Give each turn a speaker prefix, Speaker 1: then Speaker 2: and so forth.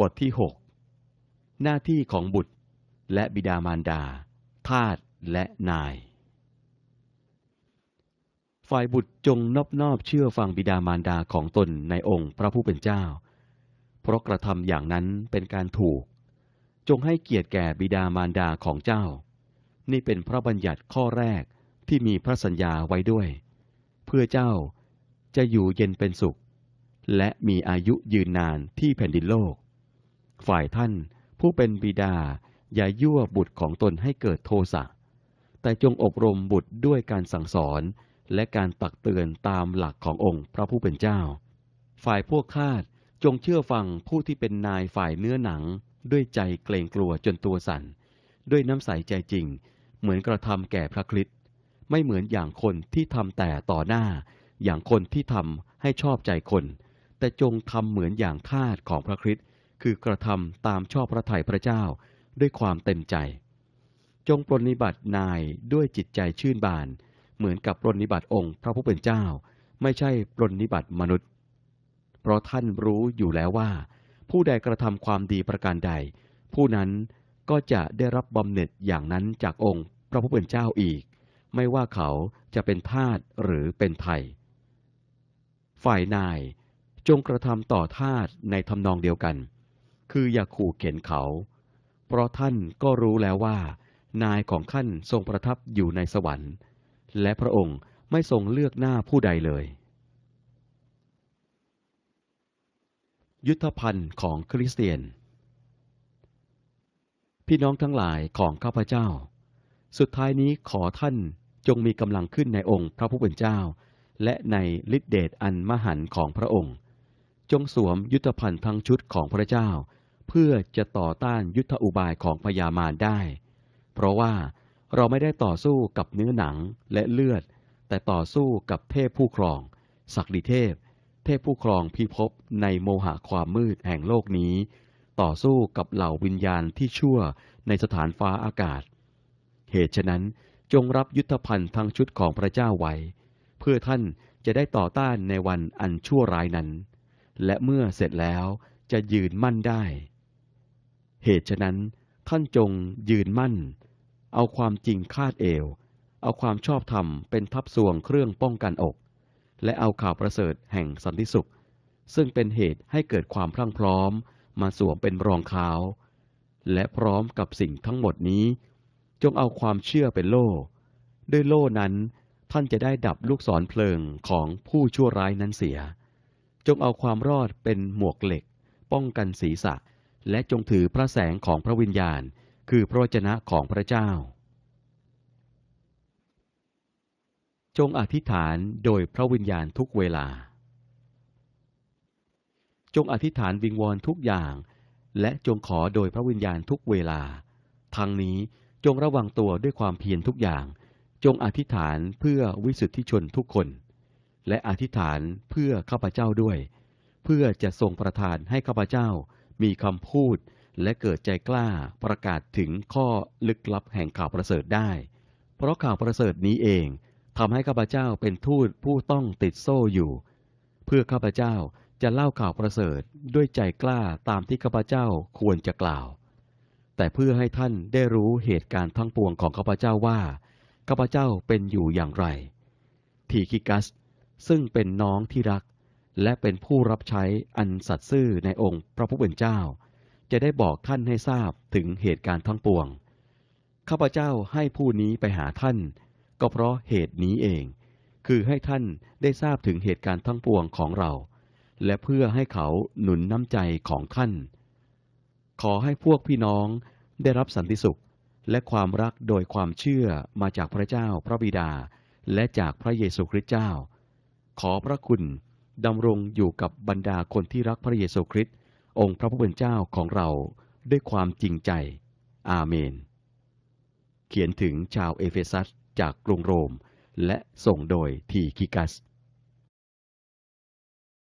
Speaker 1: บทที่ 6 หน้าที่ของบุตรและบิดามารดา ทาสและนาย ฝ่ายบุตรจงนอบนอบเชื่อฟังบิดามารดาของตนในองค์พระผู้เป็นเจ้า เพราะกระทำอย่างนั้นเป็นการถูก จงให้เกียรติแก่บิดามารดาของเจ้า นี่เป็นพระบัญญัติข้อแรกที่มีพระสัญญาไว้ด้วย เพื่อเจ้าจะอยู่เย็นเป็นสุข และมีอายุยืนนานที่แผ่นดินโลก ฝ่ายท่านผู้เป็นบิดาอย่ายั่วบุตรของตนให้เกิดโทสะ แต่จงอบรมบุตรด้วยการสั่งสอนและการตักเตือนตามหลักขององค์พระผู้เป็นเจ้า ฝ่ายพวกข้าจงเชื่อฟังผู้ที่เป็นนายฝ่ายเนื้อหนัง ด้วยใจเกรงกลัวจนตัวสั่น ด้วยน้ำใสใจจริง เหมือนกระทำแก่พระคริสต์ไม่เหมือนอย่างคนที่ทำแต่ต่อหน้า อย่างคนที่ทำให้ชอบใจคน แต่จงทำเหมือนอย่างทาสของพระคริสต์ คือกระทำตามชอบพระทัยพระเจ้าด้วยความเต็มใจ จงปรนนิบัตินายด้วยจิตใจชื่นบาน เหมือนกับปรนนิบัติองค์พระผู้เป็นเจ้า ไม่ใช่ปรนนิบัติมนุษย์ เพราะท่านรู้อยู่แล้วว่า ผู้ใดกระทำความดีประการใด ผู้นั้นก็จะได้รับบำเหน็จอย่างนั้นจากองค์พระผู้เป็นเจ้าอีก ไม่ว่าเขาจะเป็นทาสหรือเป็นไทย ฝ่ายนายจงกระทำต่อทาสในทำนองเดียวกัน คืออย่าขู่เข็นเขา เพราะท่านก็รู้แล้วว่า นายของท่านทรงประทับอยู่ในสวรรค์ และพระองค์ไม่ทรงเลือกหน้าผู้ใดเลย ยุทธภัณฑ์ของคริสเตียน พี่น้องทั้งหลายของข้าพเจ้า สุดท้ายนี้ขอท่านจงมีกำลังขึ้นในองค์พระผู้เป็นเจ้า และในฤทธิเดชอันมหันต์ของพระองค์ จงสวมยุทธภัณฑ์ทั้งชุดของพระเจ้า เพื่อจะต่อต้านยุทธอุบายของพญามารได้ เพราะว่าเราไม่ได้ต่อสู้กับเนื้อหนังและเลือด แต่ต่อสู้กับเทพผู้ครอง ศักดิเทพ เทพผู้ครองพิภพในโมหะความมืดแห่งโลกนี้ ต่อสู้กับเหล่าวิญญาณที่ชั่วในสถานฟ้าอากาศ เหตุฉะนั้นจงรับยุทธภัณฑ์ทั้งชุดของพระเจ้าไว้ เพื่อท่านจะได้ต่อต้านในวันอันชั่วร้ายนั้น และเมื่อเสร็จแล้วจะยืนมั่นได้ เหตุฉะนั้นท่านจงยืนมั่น เอาความจริงคาดเอว เอาความชอบธรรมเป็นทับสวงเครื่องป้องกันอก และเอาข่าวประเสริฐแห่งสันติสุข ซึ่งเป็นเหตุให้เกิดความพรั่งพร้อม มาสวมเป็นรองเท้าและพร้อมกับสิ่งทั้งหมดนี้ จงเอาความเชื่อเป็นโล่ ด้วยโล่นั้นท่านจะได้ดับลูกศรเพลิงของผู้ชั่วร้ายนั้นเสีย จงเอาความรอดเป็นหมวกเหล็ก ป้องกันศีรษะ และจงถือพระแสงของพระวิญญาณ คือพระวจนะของพระเจ้า จงอธิษฐานโดยพระวิญญาณทุกเวลา จงอธิษฐานวิงวอนทุกอย่าง และจงขอโดยพระวิญญาณทุกเวลา ทั้งนี้จงระวังตัวด้วยความเพียรทุกอย่าง จงอธิษฐานเพื่อวิสุทธิชนทุกคน และอธิษฐานเพื่อข้าพเจ้าด้วย เพื่อจะทรงประทานให้ข้าพเจ้า มีคำพูดและเกิดใจกล้าประกาศถึงข้อลึกลับแห่งข่าวประเสริฐได้ เพราะข่าวประเสริฐนี้เองทำให้ข้าพเจ้าเป็นทูตผู้ต้องติดโซ่อยู่ เพื่อข้าพเจ้าจะเล่าข่าวประเสริฐด้วยใจกล้าตามที่ข้าพเจ้าควรจะกล่าว แต่เพื่อให้ท่านได้รู้เหตุการณ์ทั้งปวงของข้าพเจ้าว่าข้าพเจ้าเป็นอยู่อย่างไร ทีคิกัส ซึ่งเป็นน้องที่รัก และเป็นผู้รับใช้อันสัตย์ซื่อในองค์พระผู้เป็นเจ้า จะได้บอกท่านให้ทราบถึงเหตุการณ์ทั้งปวง ข้าพเจ้าให้ผู้นี้ไปหาท่าน ก็เพราะเหตุนี้เอง คือให้ท่านได้ทราบถึงเหตุการณ์ทั้งปวงของเรา และเพื่อให้เขาหนุนน้ำใจของท่าน ขอให้พวกพี่น้องได้รับสันติสุขและความรักโดยความเชื่อมาจากพระเจ้าพระบิดา และจากพระเยซูคริสต์เจ้า ขอพระคุณ ดำรงอยู่กับบรรดาคนที่รักพระเยซูคริสต์องค์พระผู้เป็นเจ้าของเราด้วยความจริงใจ อาเมน เขียนถึงชาวเอเฟซัสจากกรุงโรม และส่งโดยทีคิกัส